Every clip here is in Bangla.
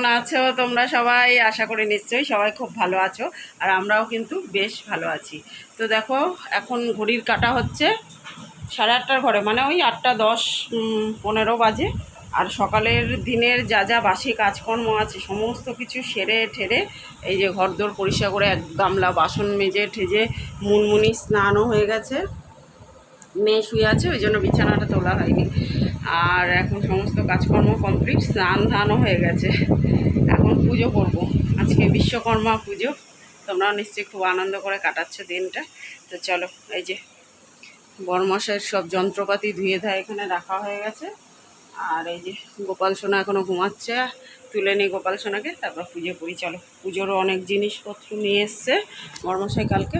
কেমন আছো তোমরা সবাই? আশা করি নিশ্চয়ই সবাই খুব ভালো আছো, আর আমরাও কিন্তু বেশ ভালো আছি। তো দেখো, এখন ঘড়ির কাটা হচ্ছে সাড়ে আটটার ঘরে মানে ওই আটটা দশ পনেরো বাজে। আর সকালের দিনের যা যা বাসি কাজকর্ম আছে, সমস্ত কিছু সেরে ঠেরে এই যে ঘরদোর পরিষ্কার করে এক গামলা বাসন মেজে ঠেজে মুনমুনি স্নানও হয়ে গেছে। মেয়ে শুয়ে আছে, ওই জন্য বিছানাটা তোলা হয়নি। আর এখন সমস্ত কাজকর্ম কমপ্লিট স্নান ধানও হয়ে গেছে। এখন পুজো করব। আজকে বিশ্বকর্মা পুজো। তোমরাও নিশ্চয়ই খুব আনন্দ করে কাটাচ্ছ দিনটা। তো চলো, এই যে বরমাসের সব যন্ত্রপাতি ধুয়ে ধায় এখানে রাখা হয়ে গেছে। আর এই যে গোপাল সোনা এখনও ঘুমাচ্ছে। তুলে নিই গোপাল সোনাকে, তারপর পুজো করি। চলো, পুজোরও অনেক জিনিসপত্র নিয়ে এসছে বরমশাই কালকে।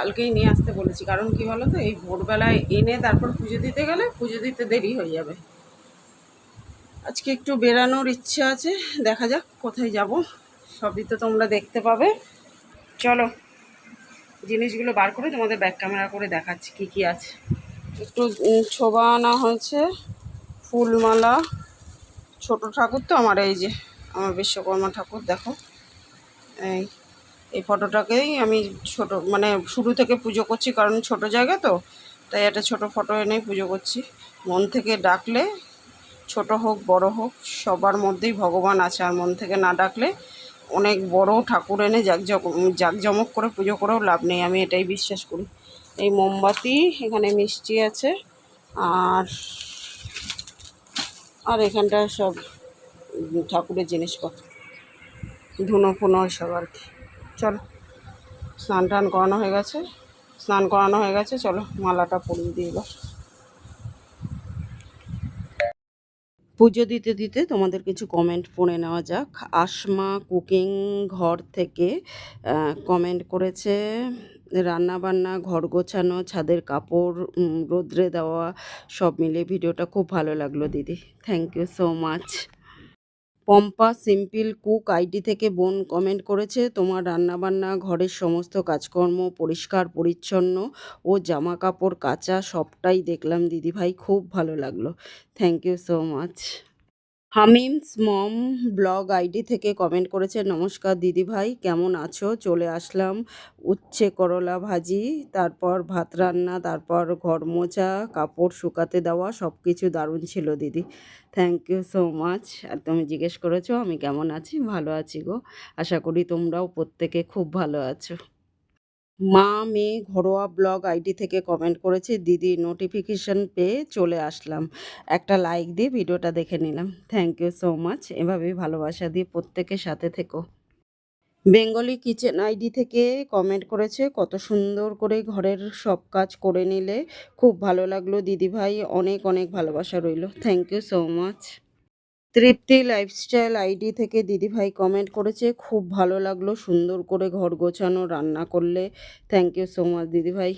কালকেই নিয়ে আসতে বলেছি। কারণ কি বলো তো এই ভোরবেলায় এনে তারপর পুজো দিতে গেলে পুজো দিতে দেরি হয়ে যাবে। আজকে একটু বেরানোর ইচ্ছে আছে, দেখা যাক কোথায় যাব। সবই তো তোমরা দেখতে পাবে। চলো, জিনিসগুলো বার করে তোমাদের ব্যাক ক্যামেরা করে দেখাচ্ছি কি কি আছে। একটু ছোবা আনা হয়েছে, ফুলমালা। ছোট ঠাকুর তো আমার, এই যে আমার বিশ্বকর্মা ঠাকুর, দেখো। এই এই ফটোটাকেই আমি ছোট মানে শুরু থেকে পুজো করছি, কারণ ছোট জায়গা তো, তাই একটা ছোট ফটো এনেই পুজো করছি। মন থেকে ডাকলে, ছোট হোক, বড় হোক, সবার মধ্যেই ভগবান আছে, আর মন থেকে না ডাকলে অনেক বড় ঠাকুর এনে জাকজক জাকজমক করে পুজো করেও লাভ নেই, আমি এটাই বিশ্বাস করি। এই মোমবাতি, এখানে মিষ্টি আছে, আর আর এখানটা সব ঠাকুরের জিনিসপত্র ধুনো ফুনো সব আর কি। চলো। স্নান টান করানো হয়ে গেছে। স্নান করানো হয়ে গেছে, চলো মালাটা পরিয়ে দিই এবার। পুজো দিতে দিতে তোমাদের কিছু কমেন্ট পড়ে নেওয়া যাক। আসমা কুকিং ঘর থেকে কমেন্ট করেছে রান্না বান্না ঘর গোছানো, ছাদের কাপড় রোদ্রে দেওয়া, সব মিলে ভিডিওটা খুব ভালো লাগল দিদি। Thank you so much Pompa simple cook ID থেকে বোন কমেন্ট করেছে, তোমার রান্নাবান্না, ঘরের সমস্ত কাজকর্ম পরিষ্কার, পরিচ্ছন্ন ও জামা কাপড় কাচা সবটাই দেখলাম। দিদিভাই, খুব ভালো লাগল। Thank you so much Hamim's mom blog ID থেকে কমেন্ট করেছে নমস্কার দিদিভাই কেমন আছো? চলে আসলাম উচ্ছে করলা ভাজি, তারপর ভাত রান্না, তারপর ঘর মোছা, কাপড় শুকাতে দেওয়া সব কিছু দারুণ ছিল দিদি। থ্যাংক ইউ সো মাচ আর তুমি জিজ্ঞেস করেছ, আমি কেমন আছি? ভালো আছি গো। আশা করি তোমরাও প্রত্যেকে খুব ভালো আছো। মা, মেয়ে, ঘরোয়া ব্লগ আইডি থেকে কমেন্ট করেছে, দিদি নোটিফিকেশন পেয়ে চলে আসলাম। একটা লাইক দিয়ে ভিডিওটা দেখে নিলাম। থ্যাংক ইউ সো মাচ এভাবেই ভালোবাসা দিয়ে প্রত্যেকের সাথে থেকো। বেঙ্গলি কিচেন আইডি থেকে কমেন্ট করেছে, কত সুন্দর করে ঘরের সব কাজ করে নিলে খুব ভালো লাগল। দিদিভাই অনেক অনেক ভালোবাসা রইল। Thank you so much Tripti lifestyle ID থেকে দিদিভাই কমেন্ট করেছে, খুব ভালো লাগল, সুন্দর করে ঘর গোছানো, রান্না করলে। থ্যাংক ইউ সো মাচ দিদিভাই।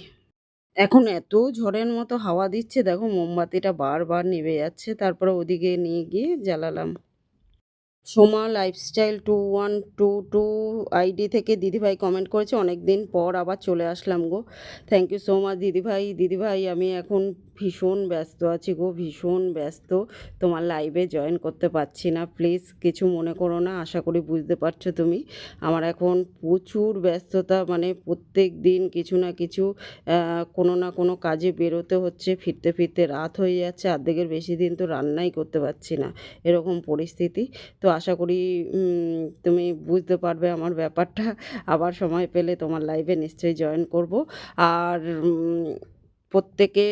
এখন এত ঝড়ের মতো হাওয়া দিচ্ছে, দেখো মোমবাতিটা বারবার নিভে যাচ্ছে, তারপরে ওদিকে নিয়ে গিয়ে জ্বালালাম। Soma lifestyle two one two two ID থেকে দিদিভাই কমেন্ট করেছে অনেক দিন পর আবার চলে আসলাম গো। থ্যাংক ইউ সো মাচ দিদিভাই দিদিভাই আমি এখন ভীষণ ব্যস্ত আছি গো, ভীষণ ব্যস্ত। তোমার লাইভে জয়েন করতে পারছি না প্লিজ কিছু মনে করো না, আশা করি বুঝতে পারছ তুমি। আমার এখন প্রচুর ব্যস্ততা মানে প্রত্যেক দিন কিছু না কিছু কোনো না কোনো কাজে বেরোতে হচ্ছে, ফিরতে ফিরতে রাত হয়ে যাচ্ছে, অর্ধেকের বেশি দিন তো রান্নাই করতে পারছি না, এরকম পরিস্থিতি। তো আশা করি তুমি বুঝতে পারবে আমার ব্যাপারটা, আবার সময় পেলে তোমার লাইভে নিশ্চয়ই জয়েন করব। আর প্রত্যেকে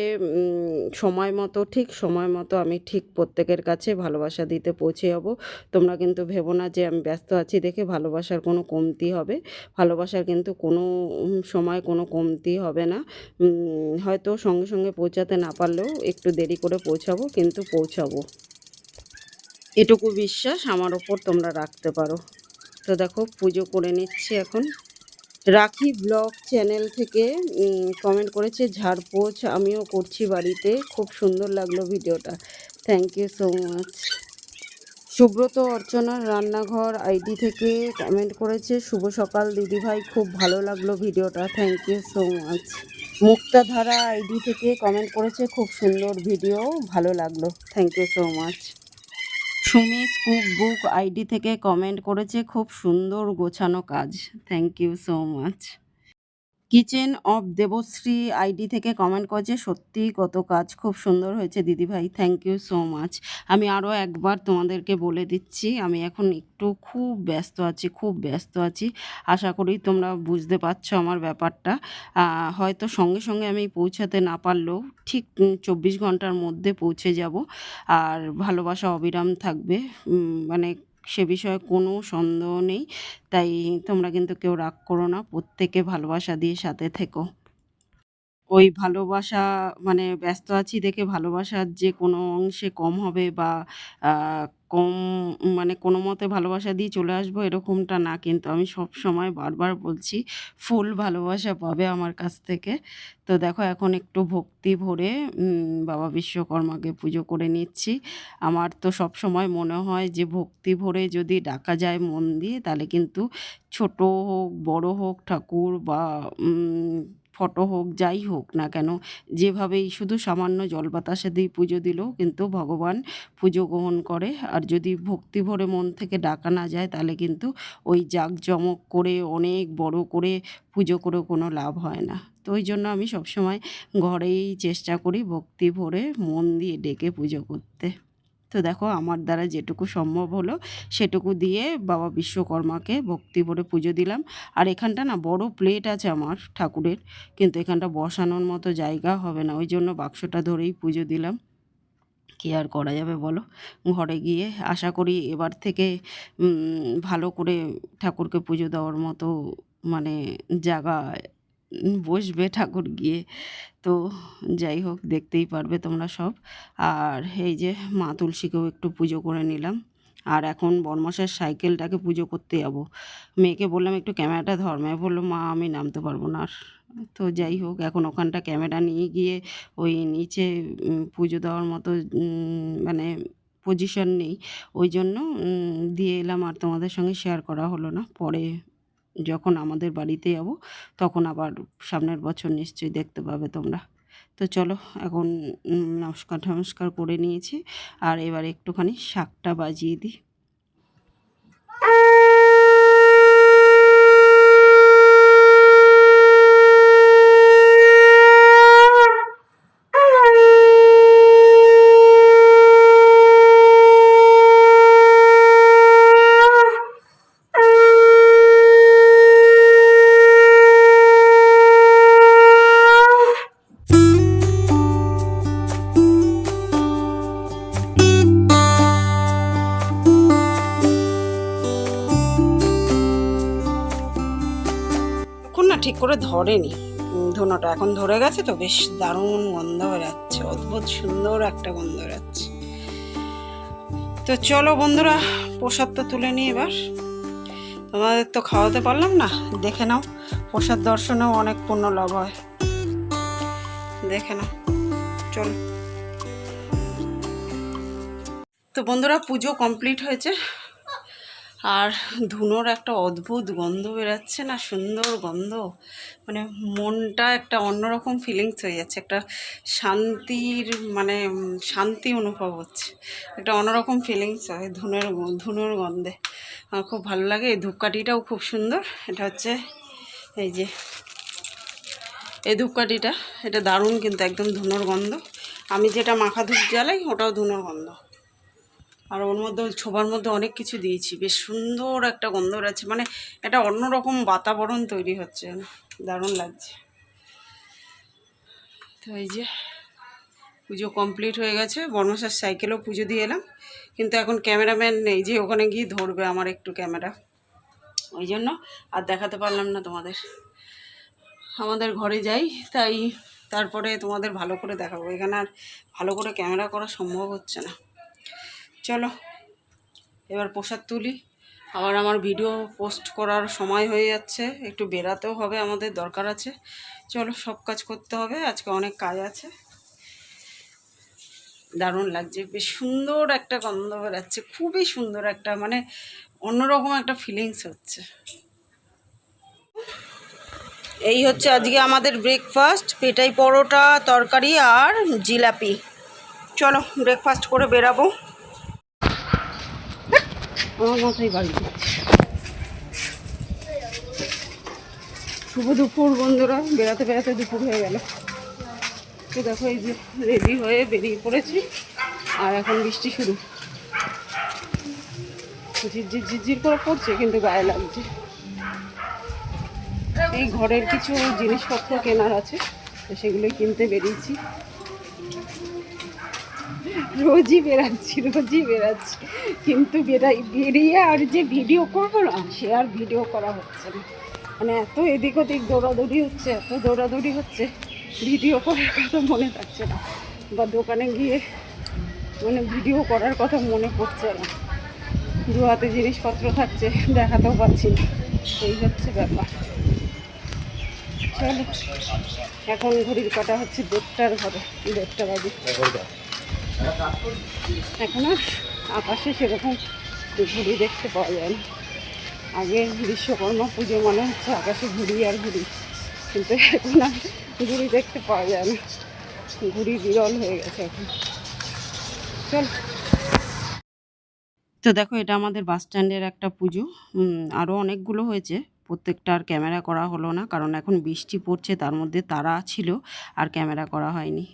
সময় মতো, ঠিক সময় মতো আমি ঠিক প্রত্যেকের কাছে ভালোবাসা দিতে পৌঁছে যাব তোমরা কিন্তু ভেবো না যে আমি ব্যস্ত আছি দেখে ভালোবাসার কোনো কমতি হবে। ভালোবাসার কিন্তু কোনো সময় কোনো কমতি হবে না। হয়তো সঙ্গে সঙ্গে পৌঁছাতে না পারলেও একটু দেরি করে পৌঁছাবো, কিন্তু পৌঁছাবো। এটুকু বিশ্বাস আমার ওপর তোমরা রাখতে পারো। তো দেখো, পুজো করে নিচ্ছি এখন। রাখি ব্লগ চ্যানেল থেকে কমেন্ট করেছে ঝাড়পোছ আমিও করছি বাড়িতে। খুব সুন্দর লাগল ভিডিওটা। Thank you so much Subrata অর্চনার রান্নাঘর আইডি থেকে কমেন্ট করেছে, শুভ সকাল দিদিভাই খুব ভালো লাগল ভিডিওটা। Thank you so much Muktadhara ID থেকে কমেন্ট করেছে, খুব সুন্দর ভিডিও, ভালো লাগল। Thank you so much Sumi's cook book ID থেকে কমেন্ট করেছে, খুব সুন্দর গোছানো কাজ। Thank you so much kitchen of Debashree ID থেকে কমেন্ট করছে সত্যি কত কাজ খুব সুন্দর হয়েছে, দিদিভাই। থ্যাংক ইউ সো মাচ আমি আরও একবার তোমাদেরকে বলে দিচ্ছি, আমি এখন একটু খুব ব্যস্ত আছি, খুব ব্যস্ত আছি। আশা করি তোমরা বুঝতে পারছ আমার ব্যাপারটা। হয়তো সঙ্গে সঙ্গে আমি পৌঁছাতে না পারলেও ঠিক চব্বিশ ঘণ্টার মধ্যে পৌঁছে যাব। আর ভালোবাসা অবিরাম থাকবে। মানে সে বিষয়ে কোনো সন্দেহ নেই। তাই তোমরা কিন্তু কেউ রাগ করো না, প্রত্যেকে ভালোবাসা দিয়ে সাথে থেকো। ওই ভালোবাসা মানে ব্যস্ত আছি দেখে ভালোবাসার যে কোনো অংশে কম হবে বা কম মানে কোনো মতে ভালোবাসা দিয়ে চলে আসব এরকমটা না। কিন্তু আমি সব সময় বারবার বলছি, ফুল ভালোবাসা পাবে আমার কাছ থেকে। তো দেখো এখন একটু ভক্তি ভরে বাবা বিশ্বকর্মাকে পুজো করে নিচ্ছি। আমার তো সব সময় মনে হয় যে ভক্তি ভরে যদি ডাকা যায় মন দিয়ে, তাহলে কিন্তু ছোট হোক, বড় হোক, ঠাকুর বা ফটো হোক, যাই হোক না কেন, যেভাবেই শুধু সামান্য জল বাতাসে দিয়ে পুজো দিলেও কিন্তু ভগবান পুজো গ্রহণ করে। আর যদি ভক্তি ভরে মন থেকে ডাকা না যায়, তাহলে কিন্তু ওই জাঁকজমক করে, অনেক বড় করে পুজো করে কোনো লাভ হয় না। তো ওই জন্য আমি সবসময় ঘরেই চেষ্টা করি ভক্তি ভরে মন দিয়ে ডেকে পুজো করতে। তো দেখো আমার দ্বারা যেটুকু সম্ভব হলো, সেটুকু দিয়ে বাবা বিশ্বকর্মাকে ভক্তি ভরে পুজো দিলাম। আর এখানটা না বড় প্লেট আছে আমার ঠাকুরের, কিন্তু এখানটা বসানোর মতো জায়গা হবে না। ওই জন্য বাক্সটা ধরেই পুজো দিলাম। কী আর করা যাবে বলো? ঘরে গিয়ে আশা করি এবার থেকে ভালো করে ঠাকুরকে পুজো দেওয়ার মতো মানে জায়গা বসবে ঠাকুর গিয়ে। তো যাই হোক, দেখতেই পারবে তোমরা সব। আর এই যে মা তুলসীকেও একটু পুজো করে নিলাম। আর এখন বর্মশের সাইকেলটাকে পুজো করতে যাব। মেয়েকে বললাম, একটু ক্যামেরাটা ধর। মেয়ে বলল, মা, আমি নামতে পারব না। আর তো যাই হোক, এখন ওখানটা ক্যামেরা নিয়ে গিয়ে ওই নিচে পুজো দেওয়ার মতো মানে পজিশন নেই। ওই জন্য দিয়ে এলাম। আর তোমাদের সঙ্গে শেয়ার করা হলো না। পরে যখন আমাদের বাড়িতে যাব, তখন আবার সামনের বছর নিশ্চয়ই দেখতে পাবে তোমরা। তো চলো, এখন নমস্কার নমস্কার করে নিয়েছি। আর এবার একটুখানি শাকটা বাজিয়ে দিই। ঠিক করে ধরেনি। ধুনোটা এখন ধরে গেছে তো, বেশ দারুণ গন্ধ বেরাচ্ছে, অদ্ভুত সুন্দর একটা গন্ধ বেরাচ্ছে। তো চলো বন্ধুরা, প্রসাদ তো তুলে নিই এবার। তোমাদের তো খাওয়াতে পারলাম না, দেখে নাও, প্রসাদ দর্শনেও অনেক পুণ্য লাভ হয়। দেখে নাও, চলো। তো বন্ধুরা, পুজো কমপ্লিট হয়েছে আর ধুনোর একটা অদ্ভুত গন্ধ বেরাচ্ছে না, সুন্দর গন্ধ। মানে মনটা একটা অন্যরকম ফিলিংস হয়ে যাচ্ছে, একটা শান্তির মানে শান্তি অনুভব হচ্ছে। একটা অন্যরকম ফিলিংস হয় ধুনোর ধুনোর গন্ধে। আমার খুব ভালো লাগে, এই ধূপকাঠিটাও খুব সুন্দর। এটা হচ্ছে এই যে, এই ধূপকাঠিটা, এটা দারুণ কিন্তু একদম ধুনোর গন্ধ। আমি যেটা মাখা ধূপ জ্বালাই, ওটাও ধুনোর গন্ধ। আর ওর মধ্যে ওই ছোবার মধ্যে অনেক কিছু দিয়েছি। বেশ সুন্দর একটা গন্ধ আছে মানে একটা অন্যরকম বাতাবরণ তৈরি হচ্ছে। দারুণ লাগছে। তো এই যে, পুজো কমপ্লিট হয়ে গেছে। বর্মশার সাইকেলেও পুজো দিয়ে এলাম। কিন্তু এখন ক্যামেরাম্যান নেই যে ওখানে গিয়ে ধরবে আমার একটু ক্যামেরা। ওই জন্য আর দেখাতে পারলাম না তোমাদের। আমাদের ঘরে যাই, তাই তারপরে তোমাদের ভালো করে দেখাবো। এখানে আর ভালো করে ক্যামেরা করা সম্ভব হচ্ছে না। চলো, এবার প্রসাদ তুলি। আবার আমার ভিডিও পোস্ট করার সময় হয়ে যাচ্ছে, একটু বেরাতেও হবে আমাদের, দরকার আছে। চলো, সব কাজ করতে হবে, আজকে অনেক কাজ আছে। দারুণ লাগছে, বেশ সুন্দর একটা গন্ধ বেরাচ্ছে, খুবই সুন্দর একটা মানে অন্যরকম একটা ফিলিংস হচ্ছে। এই হচ্ছে আজকে আমাদের ব্রেকফাস্ট পেটাই পরোটা, তরকারি আর জিলাপি। চলো ব্রেকফাস্ট করে বেরাবো। আমার মাথায় বাড়ি শুভ দুপুর, বন্ধুরা। বেড়াতে বেড়াতে দুপুর হয়ে গেল। তো দেখো, এই যে রেডি হয়ে বেরিয়ে পড়েছি। আর এখন বৃষ্টি শুরু। ঝিরঝির ঝিরঝির করে পড়ছে, কিন্তু গায়ে লাগছে। এই ঘরের কিছু জিনিসপত্র কেনার আছে, তো সেগুলোই কিনতে বেরিয়েছি। রোজই বেরাচ্ছি রোজই বেরাচ্ছি কিন্তু বেরাই বেরিয়ে আর যে ভিডিও করব না, সে আর ভিডিও করা হচ্ছে না। মানে এত এদিক ওদিক দৌড়াদৌড়ি হচ্ছে, এত দৌড়াদৌড়ি হচ্ছে ভিডিও করার কথা মনে থাকছে না। বা দোকানে গিয়ে মানে ভিডিও করার কথা মনে পড়ছে না। দু হাতে জিনিসপত্র থাকছে, দেখাতেও পাচ্ছি না। এই হচ্ছে ব্যাপার। চলো, এখন ঘড়ির কাটা হচ্ছে দেড়টার ঘরে, দেড়টা বাজে। এখন আর আকাশে সেরকম ঘুড়ি দেখতে পাওয়া যায় না। আগে বিশ্বকর্মা পুজো মানে হচ্ছে আকাশে ঘুড়ি আর ঘুড়ি। কিন্তু এখন আর ঘুড়ি দেখতে পাওয়া যায় না। ঘুড়ি বিরল হয়ে গেছে এখন। চল। তো দেখো, এটা আমাদের বাস স্ট্যান্ডের একটা পুজো। আরও অনেকগুলো হয়েছে। প্রত্যেকটা আর ক্যামেরা করা হলো না, কারণ এখন বৃষ্টি পড়ছে, তার মধ্যে তারা ছিল, আর ক্যামেরা করা হয়নি।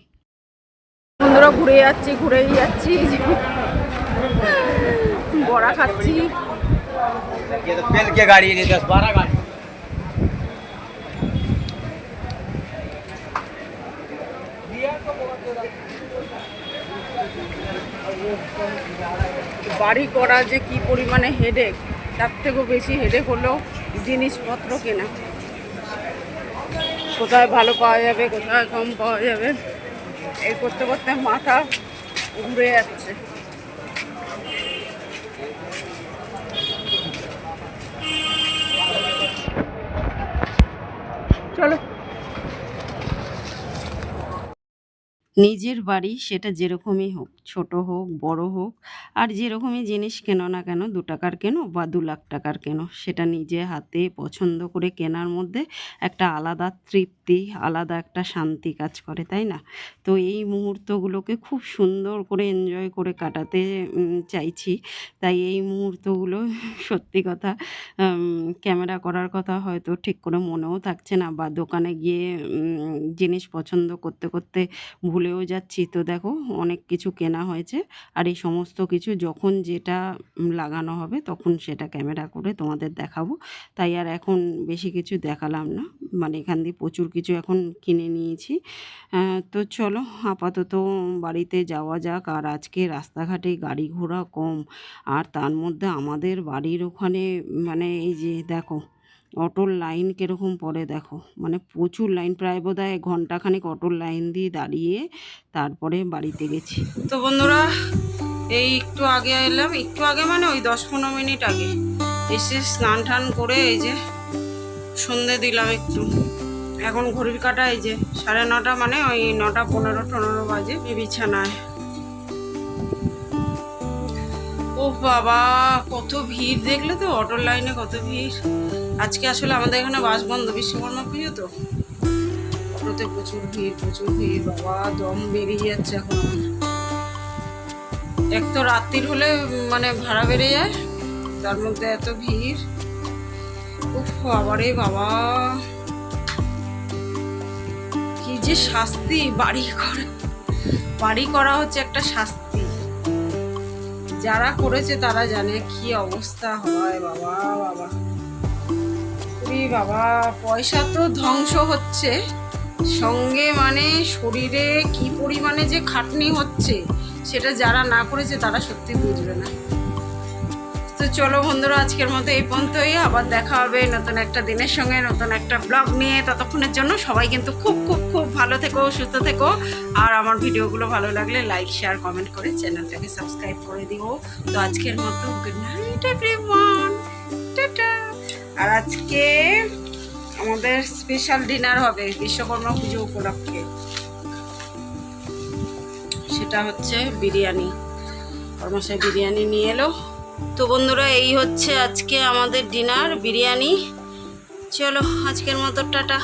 বন্ধুরা ঘুরে যাচ্ছি ঘুরেই যাচ্ছি। বড়া খাচ্ছি। বাড়ি করা যে কি পরিমাণে হেডেক তার থেকেও বেশি হেডেক হলো জিনিসপত্র কেনা। কোথায় ভালো পাওয়া যাবে কোথায় কম পাওয়া যাবে? এই করতে করতে মাথা ঘুরে যাচ্ছে। নিজের বাড়ি সেটা যেরকমই হোক। ছোট হোক, বড় হোক, আর যেরকমই জিনিস কেনো না কেন, দু টাকার কেনো বা দু লাখ টাকার কেনো, সেটা নিজে হাতে পছন্দ করে কেনার মধ্যে একটা আলাদা তৃপ্তি, আলাদা একটা শান্তি কাজ করে, তাই না? তো এই মুহূর্তগুলোকে খুব সুন্দর করে এনজয় করে কাটাতে চাইছি। তাই এই মুহূর্তগুলো সত্যি কথা ক্যামেরা করার কথা হয়তো ঠিক করে মনেও থাকছে না বা দোকানে গিয়ে জিনিস পছন্দ করতে করতে ভুলেও যাচ্ছি। তো দেখো, অনেক কিছু কেনা হয়েছে। আর এই সমস্ত কিছু যখন যেটা লাগানো হবে তখন সেটা ক্যামেরা করে তোমাদের দেখাবো। তাই আর এখন বেশি কিছু দেখালাম না। মানে এখান দিয়ে প্রচুর কিছু এখন কিনে নিয়েছি। তো চলো আপাতত বাড়িতে যাওয়া যাক। আর আজকে রাস্তাঘাটে গাড়ি ঘোড়া কম। আর তার মধ্যে আমাদের বাড়ির ওখানে মানে এই যে দেখো অটোর লাইন কীরকম পড়ে দেখো। মানে প্রচুর লাইন, প্রায় বোধ হয় ঘন্টাখানেক অটোর লাইন দিয়ে দাঁড়িয়ে তারপরে বাড়িতে গেছি। তো বন্ধুরা, এই একটু আগে এলাম, একটু আগে মানে ওই দশ পনেরো মিনিট আগে। এসে স্নান টান করে এই যে সন্ধে দিলাম একটু। এখন ঘড়ির কাটা এই যে সাড়ে নটা মানে ওই নটা পনেরো টনেরো বাজে বিছানায়। ও বাবা, কত ভিড় দেখলে তো অটোর লাইনে কত ভিড়। আজকে আসলে আমাদের এখানে বাস বন্ধ বিশ্বকর্মা পুজো তো। অটোতে প্রচুর ভিড় প্রচুর ভিড়, বাবা, দম বেরিয়ে যাচ্ছে এখন এক তো রাত্রির হলে মানে ভাড়া বেড়ে যায়, তার মধ্যে এত ভিড়। উফ, বাবারে বাবা। কি যে শাস্তি, বাড়ি করা বাড়ি করা হচ্ছে একটা শাস্তি। যারা করেছে তারা জানে কি অবস্থা হয়, বাবা বাবা। ওরে বাবা, পয়সা তো ধ্বংস হচ্ছে। সঙ্গে মানে শরীরে কি পরিমাণে যে খাটনি হচ্ছে, সেটা যারা না করেছে তারা সত্যি বুঝবে না। তো চলো বন্ধুরা, আজকের মতো এই পর্যন্তই। আবার দেখা হবে নতুন একটা দিনের সঙ্গে, নতুন একটা ব্লগ নিয়ে। ততক্ষণের জন্য সবাই কিন্তু খুব খুব খুব ভালো থেকো, সুস্থ থেকো। আর আমার ভিডিওগুলো ভালো লাগলে লাইক, শেয়ার, কমেন্ট করে চ্যানেলটাকে সাবস্ক্রাইব করে দিও। তো আজকের মতো গুড নাইট এভরিওয়ান আর আজকে আমাদের স্পেশাল ডিনার হবে বিশ্বকর্মা পুজো উপলক্ষে। সেটা হচ্ছে বিরিয়ানি। কর্মশাই বিরিয়ানি নিয়ে এলো। তো বন্ধুরা, এই হচ্ছে আজকে আমাদের ডিনার বিরিয়ানি। চলো, আজকের মতো টাটা।